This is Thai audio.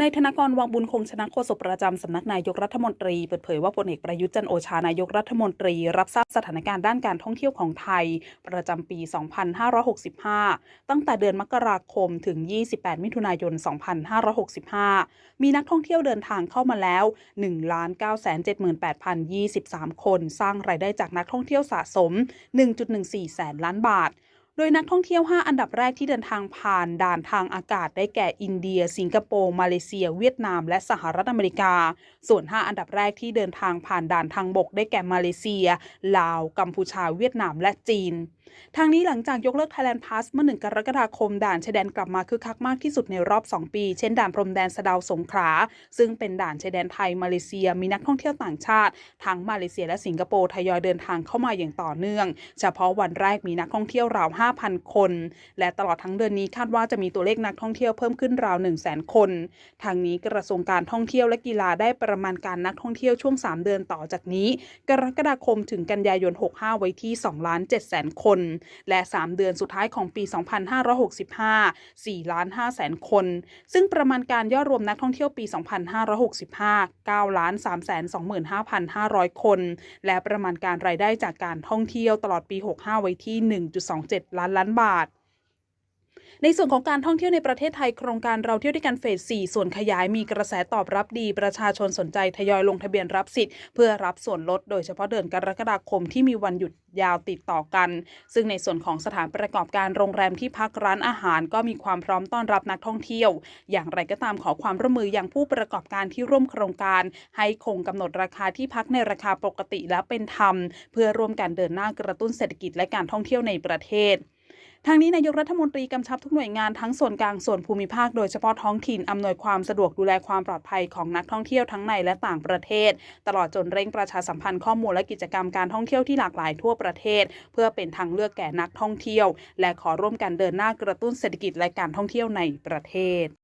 นายธนกรวังบุญคงชนะโฆษกประจำสำนักนายกรัฐมนตรีเปิดเผยว่าพลเอกประยุทธ์จันโอชานายกรัฐมนตรี รับทราบสถานการณ์ด้านการท่องเที่ยวของไทย ประจำปี 2565 ตั้งแต่เดือนมกราคมถึง 28 มิถุนายน 2565 มีนักท่องเที่ยวเดินทางเข้ามาแล้ว 1,978,023 คน สร้างรายได้จากนักท่องเที่ยวสะสม 1.14 แสนล้านบาท โดยนักท่องเที่ยว 5 อันดับแรกที่เดินทางผ่านด่านทางอากาศได้แก่อินเดีย สิงคโปร์ มาเลเซีย เวียดนาม และสหรัฐอเมริกา ส่วน 5 อันดับแรกที่เดินทางผ่านด่านทางบกได้แก่มาเลเซีย ลาว กัมพูชา เวียดนาม และจีน ทางนี้หลังจากยกเลิก Thailand Pass เมื่อ 1 กรกฎาคม ด่านชายแดนกลับมาคึกคักมากที่สุดในรอบ 2 ปี เช่นด่านพรมแดนสะดาวสงขลาซึ่งเป็นด่านชายแดนไทยมาเลเซีย มีนักท่องเที่ยวต่างชาติ ทั้งมาเลเซียและสิงคโปร์ทยอยเดินทางเข้ามาอย่างต่อเนื่อง เฉพาะวันแรกมีนักท่องเที่ยวราว 5,000 คน และตลอดทั้งเดือนนี้คาดว่าจะมีตัวเลขนักท่องเที่ยวเพิ่มขึ้นราว 100,000 คน ทางนี้กระทรวงการท่องเที่ยวและกีฬาได้ประมาณการนักท่องเที่ยวช่วง 3 เดือนต่อจากนี้ กรกฎาคมถึงกันยายน 65 ไว้ที่2ล้าน7แสนคนและ 3 เดือนสุดท้ายของปี 2565 4ล้าน5แสนคน ซึ่งประมาณการยอดรวมนักท่องเที่ยวปี 2565 9ล้าน3แสน25,500 คน และประมาณการรายได้จากการท่องเที่ยวตลอดปี 65 ไว้ที่ 1.27 ล้านล้านบาท ในส่วนของการท่องเที่ยวในประเทศไทยโครงการเราเที่ยวด้วยกันเฟส 4 ส่วนขยายมีกระแสตอบรับดี ประชาชนสนใจทยอยลงทะเบียนรับสิทธิ์เพื่อรับส่วนลดโดยเฉพาะเดือนกรกฎาคมที่มีวันหยุดยาวติดต่อกัน ซึ่งในส่วนของสถานประกอบการโรงแรมที่พักร้านอาหาร ก็มีความพร้อมต้อนรับนักท่องเที่ยว อย่างไรก็ตามขอความร่วมมืออย่างผู้ประกอบการที่ร่วมโครงการ ให้คงกำหนดราคาที่พักในราคาปกติและเป็นธรรม เพื่อร่วมกันเดินหน้ากระตุ้นเศรษฐกิจและการท่องเที่ยวในประเทศ ทางนี้นายกรัฐมนตรีกำชับทุกหน่วยงานทั้งส่วนกลางส่วนภูมิภาคโดยเฉพาะท้องถิ่นอำนวยความสะดวกดูแลความปลอดภัยของนักท่องเที่ยวทั้งในและต่างประเทศ ตลอดจนเร่งประชาสัมพันธ์ข้อมูลและกิจกรรมการท่องเที่ยวที่หลากหลายทั่วประเทศ เพื่อเป็นทางเลือกแก่นักท่องเที่ยว และขอร่วมกันเดินหน้ากระตุ้นเศรษฐกิจและการท่องเที่ยวในประเทศ